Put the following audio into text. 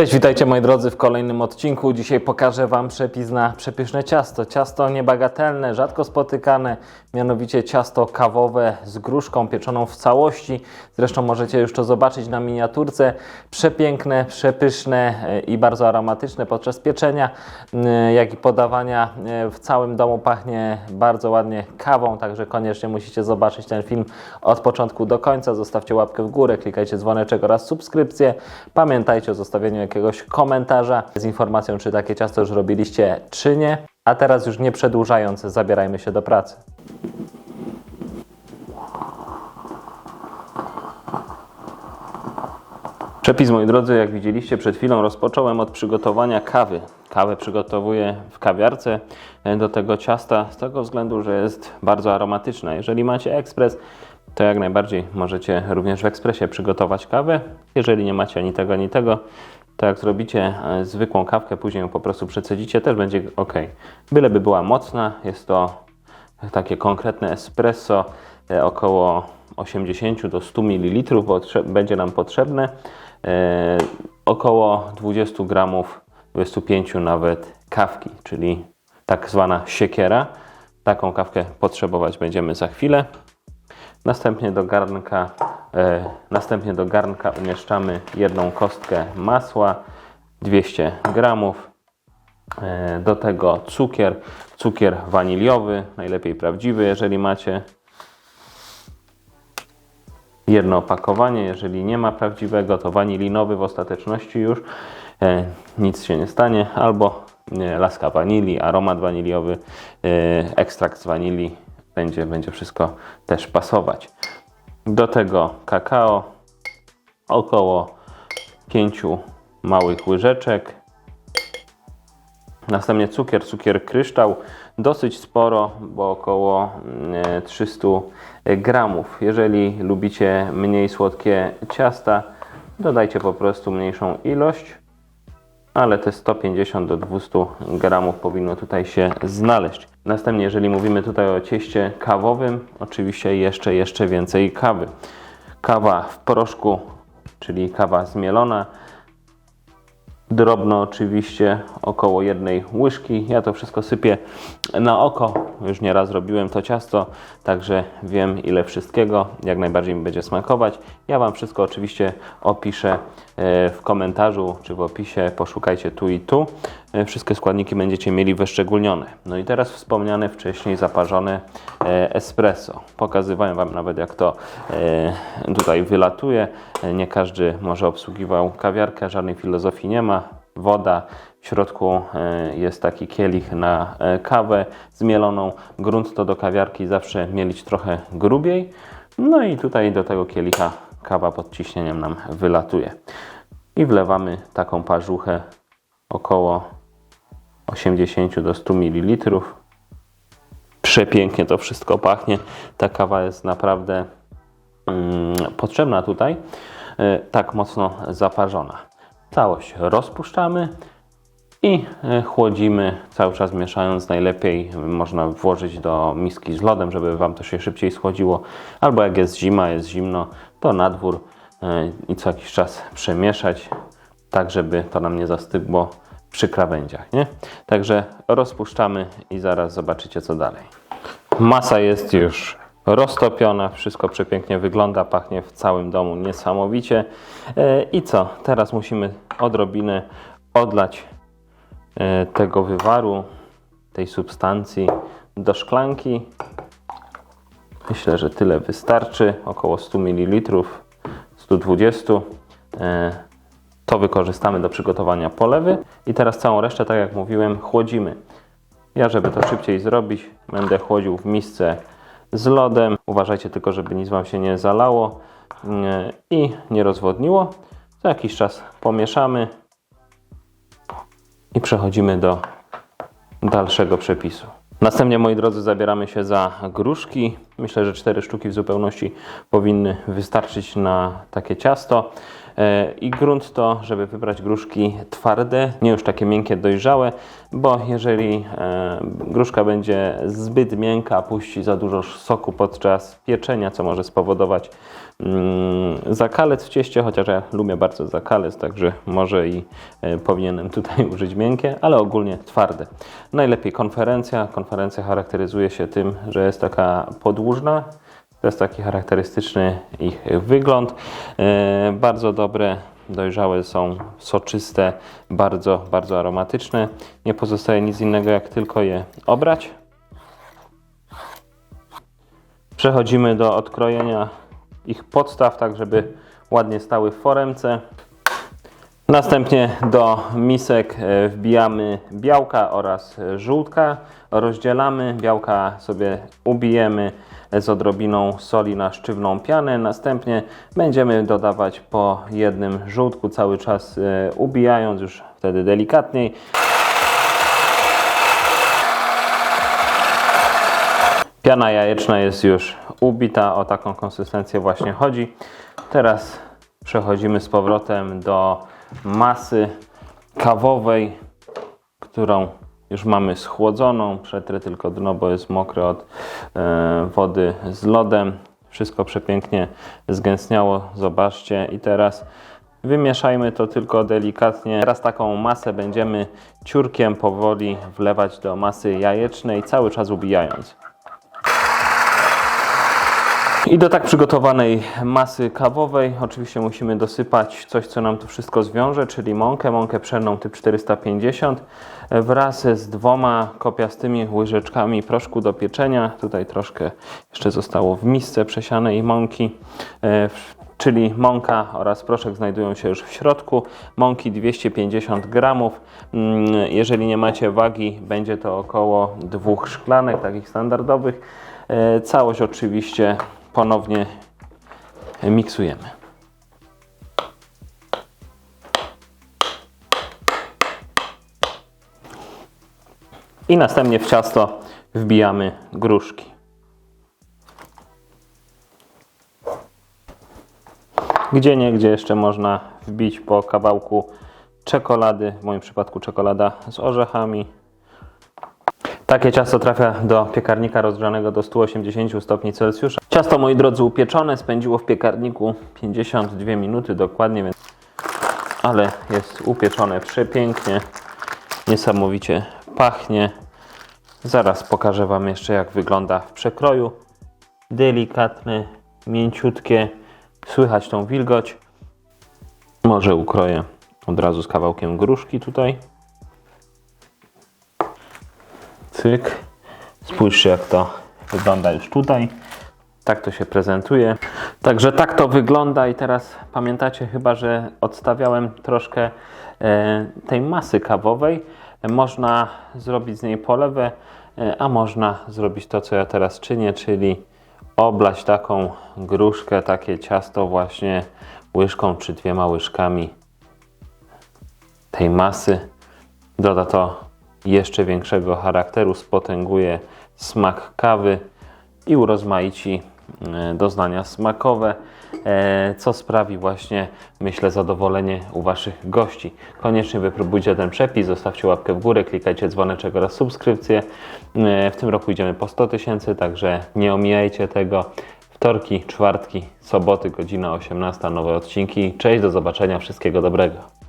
Cześć, witajcie moi drodzy w kolejnym odcinku. Dzisiaj pokażę Wam przepis na przepyszne ciasto. Ciasto niebagatelne, rzadko spotykane, mianowicie ciasto kawowe z gruszką pieczoną w całości. Zresztą możecie już to zobaczyć na miniaturce. Przepiękne, przepyszne e, i bardzo aromatyczne podczas pieczenia, jak i podawania e, w całym domu pachnie bardzo ładnie kawą, także koniecznie musicie zobaczyć ten film od początku do końca. Zostawcie łapkę w górę, klikajcie dzwoneczek oraz subskrypcję. Pamiętajcie o zostawieniu jakiegoś komentarza z informacją, czy takie ciasto już robiliście, czy nie. A teraz już nie przedłużając, zabierajmy się do pracy. Przepis, moi drodzy, jak widzieliście przed chwilą, rozpocząłem od przygotowania kawy. Kawę przygotowuję w kawiarce e, do tego ciasta z tego względu, że jest bardzo aromatyczna. Jeżeli macie ekspres, to jak najbardziej możecie również w ekspresie przygotować kawę. Jeżeli nie macie ani tego, ani tego, to jak zrobicie e, zwykłą kawkę, później ją po prostu przecedzicie, też będzie ok. Byleby była mocna, jest to takie konkretne espresso, e, około 80 do 100 ml, będzie nam potrzebne. E, około 20 gramów, 25 nawet kawki, czyli tak zwana siekiera. Taką kawkę potrzebować będziemy za chwilę. Następnie do garnka, e, następnie do garnka umieszczamy jedną kostkę masła, 200 gramów. E, do tego cukier, cukier waniliowy, najlepiej prawdziwy, jeżeli macie. Jedno opakowanie, jeżeli nie ma prawdziwego, to wanilinowy w ostateczności już. E, nic się nie stanie. Albo e, laska wanilii, aromat waniliowy, e, ekstrakt z wanilii. Będzie, będzie wszystko też pasować. Do tego kakao, około 5 małych łyżeczek. Następnie cukier, cukier kryształ, dosyć sporo, bo około mm, 300 gramów. Jeżeli lubicie mniej słodkie ciasta, dodajcie po prostu mniejszą ilość, ale te 150 do 200 gramów powinno tutaj się znaleźć. Następnie, jeżeli mówimy tutaj o cieście kawowym, oczywiście jeszcze, jeszcze więcej kawy. Kawa w proszku, czyli kawa zmielona, drobno oczywiście, około jednej łyżki. Ja to wszystko sypię na oko. Już nieraz robiłem to ciasto, także wiem ile wszystkiego, jak najbardziej mi będzie smakować. Ja Wam wszystko oczywiście opiszę e, w komentarzu czy w opisie. Poszukajcie tu i tu. E, Wszystkie składniki będziecie mieli wyszczególnione. No i teraz wspomniane wcześniej zaparzone e, espresso. Pokazywałem Wam nawet jak to e, tutaj wylatuje. Nie każdy może obsługiwał kawiarkę, żadnej filozofii nie ma. Woda, w środku jest taki kielich na kawę zmieloną. Grunt to do kawiarki zawsze mielić trochę grubiej. No i tutaj do tego kielicha kawa pod ciśnieniem nam wylatuje. I wlewamy taką parzuchę około 80 do 100 ml. Przepięknie to wszystko pachnie. Ta kawa jest naprawdę mm, potrzebna tutaj, e, tak mocno zaparzona. Całość rozpuszczamy i e, chłodzimy, cały czas mieszając. Najlepiej można włożyć do miski z lodem, żeby Wam to się szybciej schłodziło. Albo jak jest zima, jest zimno, to na dwór e, i co jakiś czas przemieszać, tak żeby to nam nie zastygło przy krawędziach. Nie? Także rozpuszczamy i zaraz zobaczycie co dalej. Masa jest już roztopiona, wszystko przepięknie wygląda, pachnie w całym domu niesamowicie. E, I co? Teraz musimy odrobinę odlać e, tego wywaru, tej substancji do szklanki. Myślę, że tyle wystarczy, około 100 ml, 120 E, To wykorzystamy do przygotowania polewy. I teraz całą resztę, tak jak mówiłem, chłodzimy. Ja, żeby to szybciej zrobić, będę chłodził w misce z lodem. Uważajcie tylko, żeby nic Wam się nie zalało mm, i nie rozwodniło. Za jakiś czas pomieszamy i przechodzimy do dalszego przepisu. Następnie, moi drodzy, zabieramy się za gruszki. Myślę, że cztery sztuki w zupełności powinny wystarczyć na takie ciasto. E, I grunt to, żeby wybrać gruszki twarde, nie już takie miękkie, dojrzałe, bo jeżeli e, gruszka będzie zbyt miękka, puści za dużo soku podczas pieczenia, co może spowodować mm, zakalec w cieście, chociaż ja lubię bardzo zakalec, także może i e, powinienem tutaj użyć miękkie, ale ogólnie twarde. Najlepiej konferencja. Konferencja charakteryzuje się tym, że jest taka podłużna, to jest taki charakterystyczny ich wygląd. E, Bardzo dobre, dojrzałe są, soczyste, bardzo, bardzo aromatyczne. Nie pozostaje nic innego jak tylko je obrać. Przechodzimy do odkrojenia ich podstaw, tak żeby ładnie stały w foremce. Następnie do misek e, wbijamy białka oraz żółtka, rozdzielamy, białka sobie ubijemy z odrobiną soli na sztywną pianę. Następnie będziemy dodawać po jednym żółtku cały czas e, ubijając już wtedy delikatniej. Piana jajeczna jest już ubita, o taką konsystencję właśnie chodzi. Teraz przechodzimy z powrotem do masy kawowej, którą już mamy schłodzoną. Przetrę tylko dno, bo jest mokre od e, wody z lodem. Wszystko przepięknie zgęstniało, zobaczcie. I teraz wymieszajmy to tylko delikatnie. Teraz taką masę będziemy ciurkiem powoli wlewać do masy jajecznej, cały czas ubijając. I do tak przygotowanej masy kawowej oczywiście musimy dosypać coś, co nam to wszystko zwiąże, czyli mąkę, mąkę pszenną typ 450 wraz z dwoma kopiastymi łyżeczkami proszku do pieczenia. Tutaj troszkę jeszcze zostało w misce przesianej mąki. E, Czyli mąka oraz proszek znajdują się już w środku. Mąki 250 gramów. Mm, Jeżeli nie macie wagi, będzie to około dwóch szklanek, takich standardowych. E, Całość oczywiście ponownie miksujemy. I następnie w ciasto wbijamy gruszki. Gdzie nie, gdzie jeszcze można wbić po kawałku czekolady, w moim przypadku czekolada z orzechami. Takie ciasto trafia do piekarnika rozgrzanego do 180 stopni Celsjusza. Ciasto, moi drodzy, upieczone spędziło w piekarniku 52 minuty dokładnie, więc... ale jest upieczone przepięknie, niesamowicie pachnie. Zaraz pokażę Wam jeszcze, jak wygląda w przekroju. Delikatne, mięciutkie, słychać tą wilgoć. Może ukroję od razu z kawałkiem gruszki tutaj. Cyk. Spójrzcie jak to wygląda już tutaj. Tak to się prezentuje. Także tak to wygląda i teraz pamiętacie chyba, że odstawiałem troszkę e, tej masy kawowej. Można zrobić z niej polewę, e, a można zrobić to, co ja teraz czynię, czyli oblać taką gruszkę, takie ciasto właśnie łyżką czy dwiema łyżkami tej masy. Doda to jeszcze większego charakteru, spotęguje smak kawy i urozmaici e, doznania smakowe, e, co sprawi właśnie, myślę, zadowolenie u Waszych gości. Koniecznie wypróbujcie ten przepis, zostawcie łapkę w górę, klikajcie dzwoneczek oraz subskrypcję. E, W tym roku idziemy po 100 tysięcy, także nie omijajcie tego. Wtorki, czwartki, soboty, godzina 18, nowe odcinki. Cześć, do zobaczenia, wszystkiego dobrego.